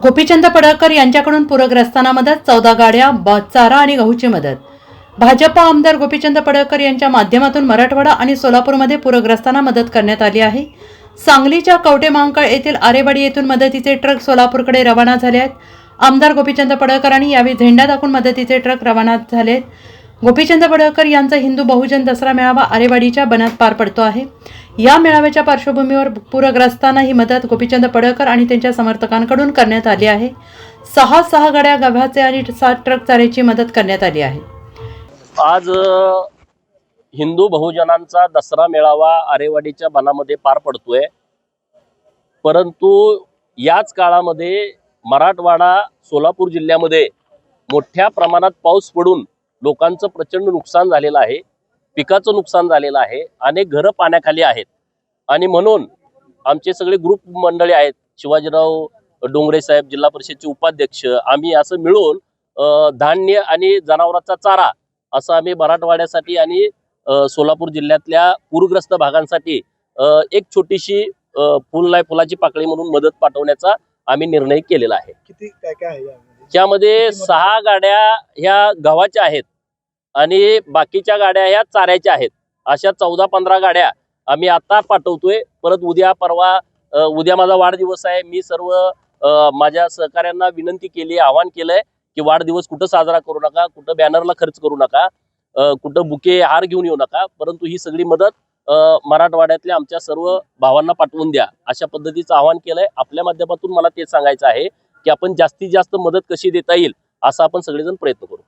गोपीचंद पडळकर यांच्याकडून पूरग्रस्तांना मदत चौदा गाड्या चारा आणि गहूची मदत. भाजप आमदार गोपीचंद पडळकर यांच्या माध्यमातून मराठवाडा आणि सोलापूरमध्ये पूरग्रस्तांना मदत करण्यात आली आहे. सांगलीच्या कवटे मांकळ येथील आरेवाडी येथून मदतीचे ट्रक सोलापूरकडे रवाना झाले आहेत. आमदार गोपीचंद पडळकरांनी यावेळी झेंडा दाखवून मदतीचे ट्रक रवाना झाले आहेत गोपीचंद पडळकर यांचा हिंदू बहुजन दसरा मेळावा आरेवाडीच्या बनात पार पडतो आहे. या मेळाव्याच्या पार्श्वभूमीवर पूरग्रस्तांना ही मदत गोपीचंद पडळकर आणि त्यांच्या समर्थकांकडून करण्यात आली आहे. सहा सहा गाड्या गव्हाचे आणि सात ट्रक चाऱ्याची मदत करण्यात आली आहे. आज हिंदू बहुजनांचा दसरा मेळावा आरेवाडीच्या बनामध्ये पार पडतोय. परंतु याच काळामध्ये मराठवाडा सोलापूर जिल्ह्यामध्ये मोठ्या प्रमाणात पाऊस पडून लोकांचं प्रचंड नुकसान झालेलं आहे पिकाचं नुकसान झालेलं आहे अनेक घरं पाण्याखाली आहेत आणि म्हणून आमचे सगळे ग्रुप मंडळी आहेत शिवाजीराव डोंगरे साहेब जिल्हा परिषदचे उपाध्यक्ष आम्ही असं मिळून धान्य आणि जनावरांचा चारा असं आम्ही मराठवाड्यासाठी आणि सोलापूर जिल्ह्यातल्या पूरग्रस्त भागांसाठी एक छोटीशी फुल नाही फुलाची पाकळी म्हणून मदत पाठवण्याचा आम्ही निर्णय केलेला आहे किती काय काय? त्यामध्ये? सहा गाड्या ह्या गव्हाच्या आहेत आणि बाकीच्या गाड्या ह्या चाऱ्याच्या आहेत. अशा चौदा पंधरा गाड्या आम्ही आता पाठवतोय. परत उद्या परवा उद्या माझा वाढदिवस आहे. मी सर्व माझ्या सहकाऱ्यांना विनंती केली आवाहन केलंय की वाढदिवस कुठं साजरा करू नका कुठं बॅनरला खर्च करू नका कुठं बुके हार घेऊन येऊ नका. परंतु ही सगळी मदत मराठवाड्यातल्या आमच्या सर्व भावांना पाठवून द्या. अशा पद्धतीचं आवाहन केलंय. आपल्या माध्यमातून मला ते सांगायचं आहे की आपण जास्तीत जास्त मदत कशी देता येईल असा आपण सगळेजण प्रयत्न करू.